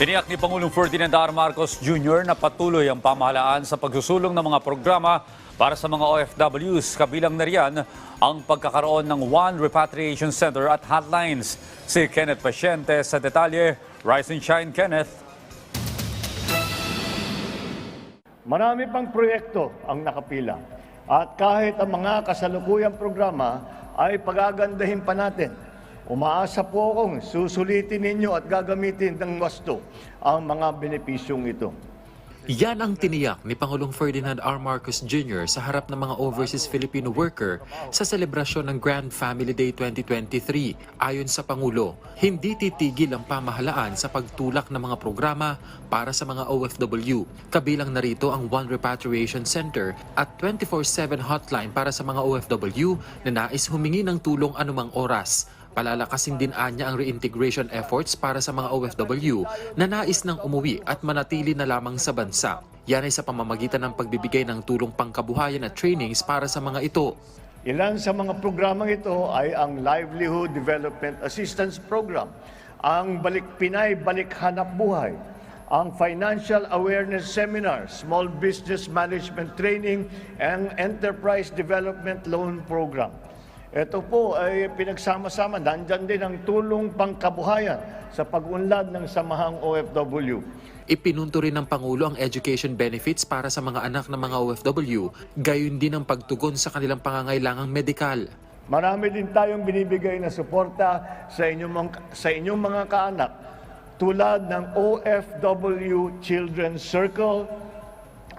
Tiniyak ni Pangulong Ferdinand R. Marcos Jr. na patuloy ang pamahalaan sa pagsusulong ng mga programa para sa mga OFWs. Kabilang na riyan ang pagkakaroon ng One Repatriation Center at hotlines. Si Kenneth Pasyente sa detalye. Rise and Shine, Kenneth. Marami pang proyekto ang nakapila. At kahit ang mga kasalukuyang programa ay pagagandahin pa natin. Umaasa po akong susulitin ninyo at gagamitin ng wasto ang mga benepisyong ito. Yan ang tiniyak ni Pangulong Ferdinand R. Marcos Jr. sa harap ng mga overseas Filipino worker sa selebrasyon ng Grand Family Day 2023. Ayon sa Pangulo, hindi titigil ang pamahalaan sa pagtulak ng mga programa para sa mga OFW. Kabilang narito ang One Repatriation Center at 24-7 hotline para sa mga OFW na nais humingi ng tulong anumang oras. Palalakasin din anya ang reintegration efforts para sa mga OFW na nais nang umuwi at manatili na lamang sa bansa. Yan ay sa pamamagitan ng pagbibigay ng tulong pangkabuhayan at trainings para sa mga ito. Ilan sa mga programang ito ay ang Livelihood Development Assistance Program, ang Balik Pinay Balik Hanap Buhay, ang Financial Awareness Seminar, Small Business Management Training, and Enterprise Development Loan Program. Ito po ay pinagsama-sama. Nandyan din ang tulong pangkabuhayan sa pag-unlad ng samahang OFW. Ipinunto rin ng Pangulo ang education benefits para sa mga anak ng mga OFW, gayon din ang pagtugon sa kanilang pangangailangang medikal. Marami din tayong binibigay na suporta sa inyong, mga- sa inyong mga kaanak tulad ng OFW Children's Circle,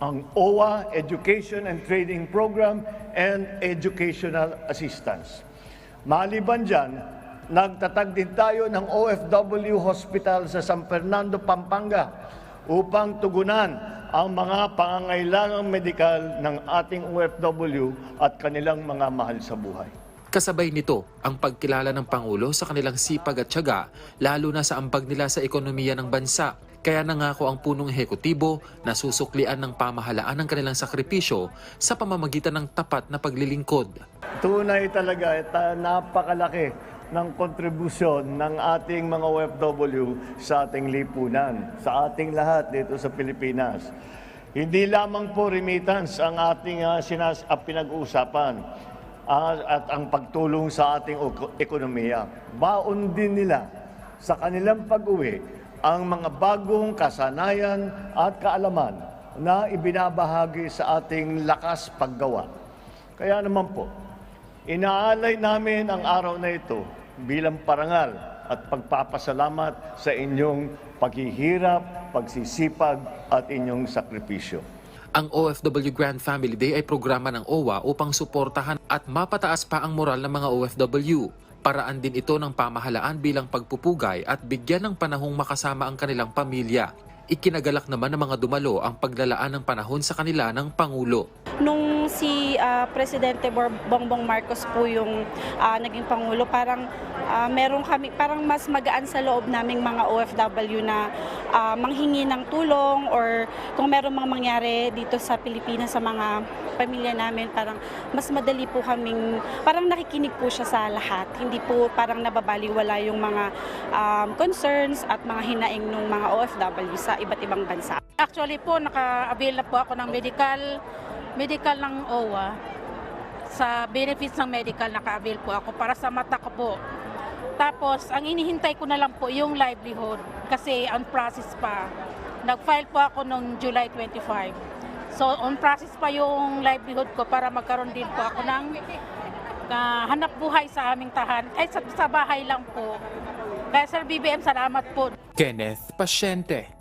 ang OWA Education and Training Program, and Educational Assistance. Maliban dyan, nagtatag din tayo ng OFW Hospital sa San Fernando, Pampanga upang tugunan ang mga pangangailangang medikal ng ating OFW at kanilang mga mahal sa buhay. Kasabay nito ang pagkilala ng Pangulo sa kanilang sipag at tiyaga, lalo na sa ambag nila sa ekonomiya ng bansa. Kaya nangako ang punong ehekutibo na susuklian ng pamahalaan ng kanilang sakripisyo sa pamamagitan ng tapat na paglilingkod. Tunay talaga at ah, napakalaki ng kontribusyon ng ating mga OFW sa ating lipunan, sa ating lahat dito sa Pilipinas. Hindi lamang po remittance ang ating ah, sinas ah, pinag-uusapan ah, at ang pagtulong sa ating ekonomiya. Baon din nila sa kanilang pag-uwi ang mga bagong kasanayan at kaalaman na ibinabahagi sa ating lakas paggawa. Kaya naman po, inaalay namin ang araw na ito bilang parangal at pagpapasalamat sa inyong paghihirap, pagsisipag at inyong sakripisyo. Ang OFW Grand Family Day ay programa ng OWA upang suportahan at mapataas pa ang moral ng mga OFW. Paraan din ito ng pamahalaan bilang pagpupugay at bigyan ng panahong makasama ang kanilang pamilya. Ikinagalak naman ng mga dumalo ang paglalaan ng panahon sa kanila ng Pangulo. Nung si ah, Presidente Bongbong Marcos po yung ah, naging pangulo, parang ah, meron kami parang mas magaan sa loob naming mga OFW na ah, manghingi ng tulong or kung meron mga mangyari dito sa Pilipinas sa mga pamilya namin, parang mas madali po kaming parang nakikinig po siya sa lahat. Hindi po parang nababaliwala yung mga um, concerns at mga hinaing ng mga OFW sa iba't ibang bansa. Actually po, naka-avail na po ako ng medical, medical ng OWA. Sa benefits ng medical, naka-avail po ako para sa mata ko po. Tapos, ang inihintay ko na lang po yung livelihood kasi on process pa. Nag-file po ako noong July 25. So, on process pa yung livelihood ko para magkaroon din po ako ng ah, hanap buhay sa aming tahan. Ay, sa, sa bahay lang po. Kaya Sir BBM, salamat po. Kenneth Pasyente